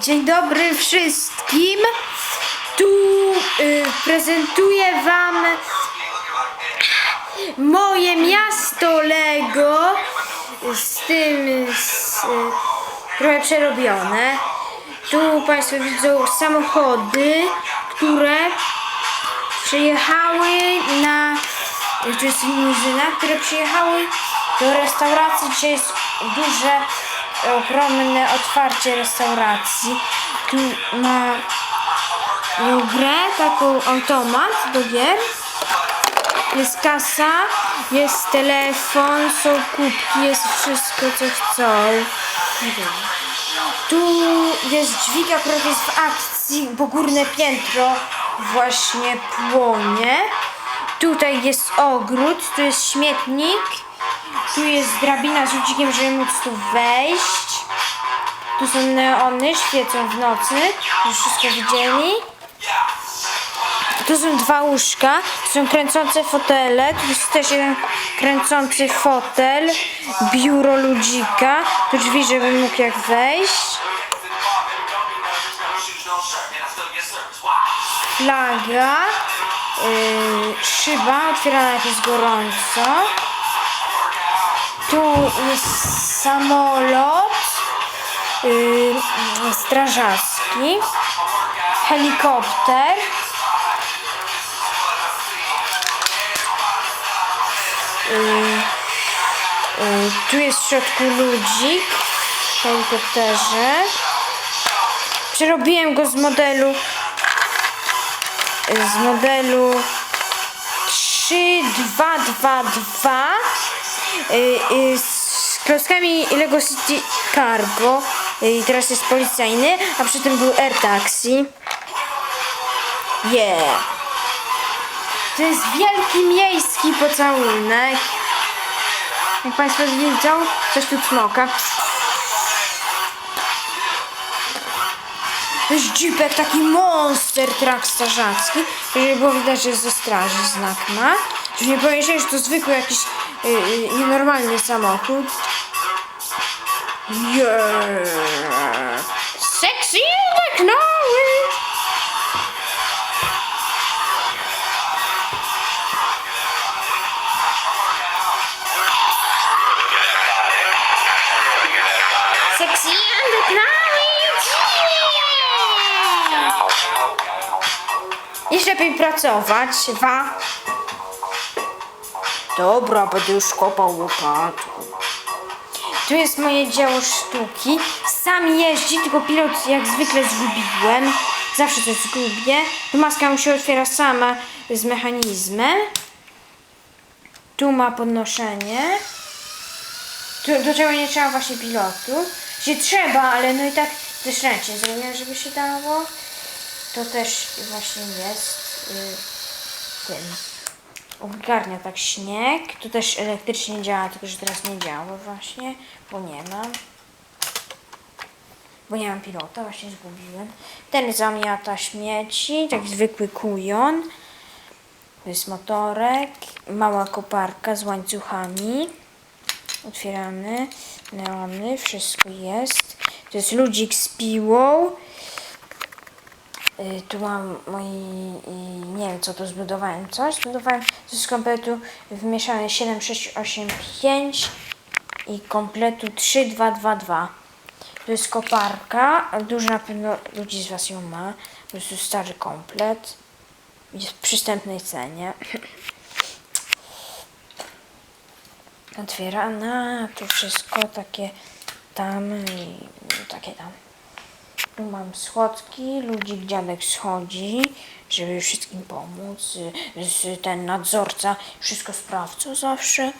Dzień dobry wszystkim. Tu y, prezentuję Wam moje miasto Lego z tym z, y, trochę przerobione. Tu Państwo widzą samochody, które przyjechały na to jest limuzyna, które przyjechały do restauracji. Dzisiaj jest duże, ogromne otwarcie restauracji. Tu ma grę, taką automat do gier. Jest kasa, jest telefon, są kubki, jest wszystko co chcą. Tu jest dźwig, akurat jest w akcji, bo górne piętro właśnie płonie. Tutaj jest ogród, tu jest śmietnik, tu jest drabina z ludzikiem, żeby móc tu wejść. Tu są neony, świecą w nocy, już wszystko widzieli. Tu są dwa łóżka, tu są kręcące fotele, tu jest też jeden kręcący fotel, biuro ludzika, tu drzwi, żeby mógł jak wejść. Flaga, yy, szyba otwierana jak jest gorąco. Tu jest samolot yy, strażacki, helikopter. Yy, yy, tu jest w środku ludzik w helikopterze. Przerobiłem go z modelu z modelu 3222 y, y, z klockami Lego City Cargo y, i teraz jest policyjny, a przy tym był Air Taxi. Yeah! To jest wielki miejski pocałunek. Jak Państwo widzą, coś tu smoka. To jest dzipek, taki monster truck strażacki. Żeby było widać, że jest ze straży znak ma. Żeby nie pomyśleli, że to zwykły jakiś yy, nienormalny samochód. Yeah. Sexy jak nowy. Sexy pracować, wa. Dobra, będę już kopał łopatą. Tu jest moje dzieło sztuki. Sam jeździ, tylko pilot jak zwykle zgubiłem. Zawsze coś zgubię. Tu maska mu się otwiera sama z mechanizmem. Tu ma podnoszenie. Tu, do czego nie trzeba właśnie pilotu. Się trzeba, ale no i tak też ręcznie zrobiłem, żeby się dało. To też właśnie jest y, tym. Ogarnia tak śnieg. Tu też elektrycznie działa, tylko że teraz nie działa właśnie, bo nie mam. Bo nie mam pilota, właśnie zgubiłem. Ten zamiata śmieci, tak zwykły kujon. To jest motorek, mała koparka z łańcuchami. Otwieramy, neony, wszystko jest. To jest ludzik z piłą. Y, Tu mam moi, y, nie wiem co tu zbudowałem, coś zbudowałem z kompletu wmieszane 7, 6, 8, 5 i kompletu 3, 2, 2, 2. To jest koparka, dużo na pewno ludzi z Was ją ma, to jest stary komplet, jest w przystępnej cenie. Otwierana, tu wszystko takie tam i takie tam. Tu mam schodki, ludzik dziadek schodzi, żeby wszystkim pomóc. Ten nadzorca wszystko sprawdza zawsze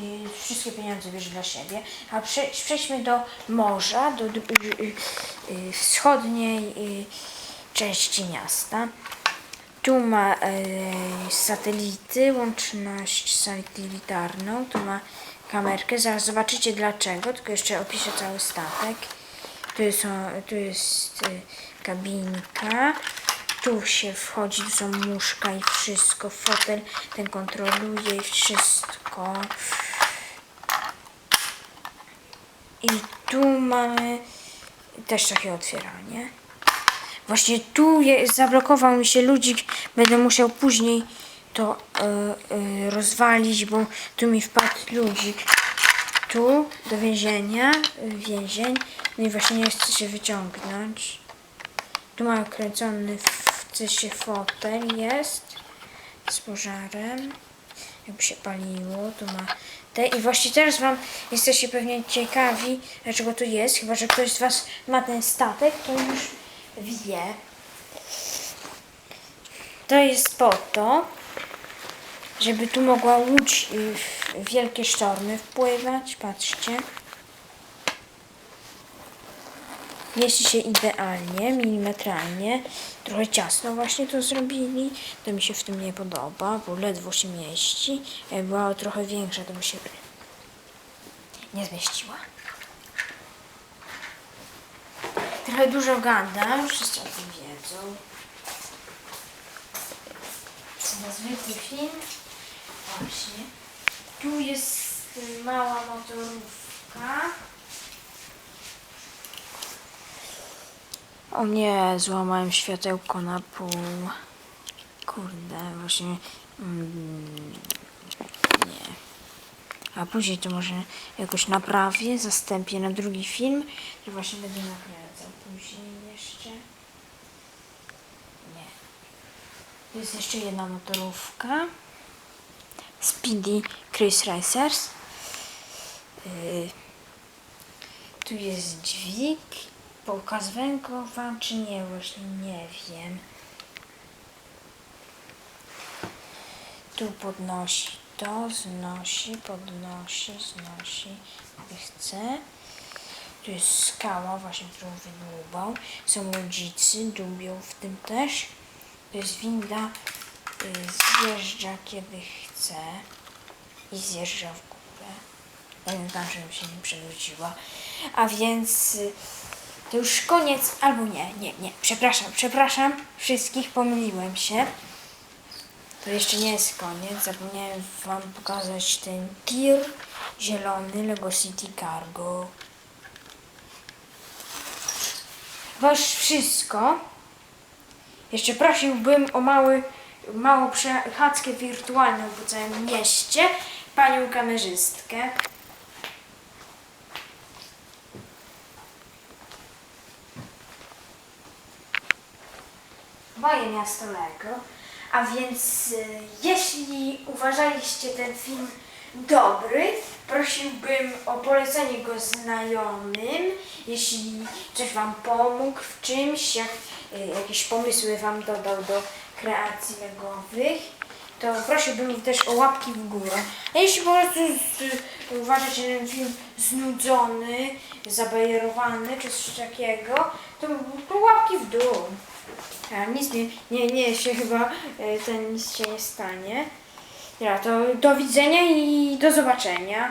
i wszystkie pieniądze bierze dla siebie. A prze, przejdźmy do morza, do, do y, y, y, wschodniej części miasta. Tu ma e, satelity, łączność satelitarną, tu ma kamerkę, zaraz zobaczycie dlaczego, tylko jeszcze opiszę cały statek. Tu jest, o- tu jest e, kabinka, tu się wchodzi, tu są łóżka i wszystko, fotel ten kontroluje i wszystko. I tu mamy też trochę otwieranie. Właśnie tu je, zablokował mi się ludzik. Będę musiał później to y, y, rozwalić, bo tu mi wpadł ludzik. Tu do więzienia, y, więzień. No i właśnie nie chce się wyciągnąć. Tu mam kręcony w się fotel jest z pożarem. Jakby się paliło, tu ma te. I właśnie teraz wam jesteście pewnie ciekawi, dlaczego tu jest. Chyba, że ktoś z was ma ten statek, to już wie. To jest po to, żeby tu mogła łódź y, wielkie sztormy wpływać. Patrzcie. Mieści się idealnie, milimetralnie. Trochę ciasno właśnie to zrobili. To mi się w tym nie podoba, bo ledwo się mieści. Jak była trochę większa, to by się nie zmieściła. Trochę dużo gadam, wszyscy o tym wiedzą. Na zwykły film. Właśnie. Tu jest mała motorówka. O nie, złamałem światełko na pół. Kurde, właśnie. Mm, nie. A później to może jakoś naprawię, zastępię na drugi film, że właśnie będę nagradzał później jeszcze. Nie. Tu jest jeszcze jedna motorówka. Speedy Chris Racers. Yy, tu jest dźwig. Pokazywałem go wam czy nie, właśnie nie wiem. Tu podnosi to, znosi, podnosi, znosi, jak chce. Tu jest skała, właśnie, którą wydłubał. Są ludzicy, dubią w tym też. To jest winda, y, zjeżdża kiedy chce i zjeżdża w górę. Pamiętam, żebym się nie przewróciła. A więc y, to już koniec, albo nie, nie, nie. Przepraszam, przepraszam wszystkich, pomyliłem się. To jeszcze nie jest koniec. Zapomniałem Wam pokazać ten tir zielony Lego City Cargo. Wasz wszystko. Jeszcze prosiłbym o mały, małą przechadzkę wirtualną po całym mieście. Panią kamerzystkę. moje miasto Lego. A więc y, jeśli uważaliście ten film dobry, prosiłbym o polecenie go znajomym. Jeśli coś Wam pomógł w czymś, jak y, jakieś pomysły Wam dodał do kreacji legowych, to prosiłbym też o łapki w górę. A jeśli po prostu y, uważacie ten film znudzony, zabajerowany czy coś takiego, to, to łapki w dół. A, nic nie, nie, nie się chyba, e, ten nic się nie stanie. Ja, to do widzenia i do zobaczenia.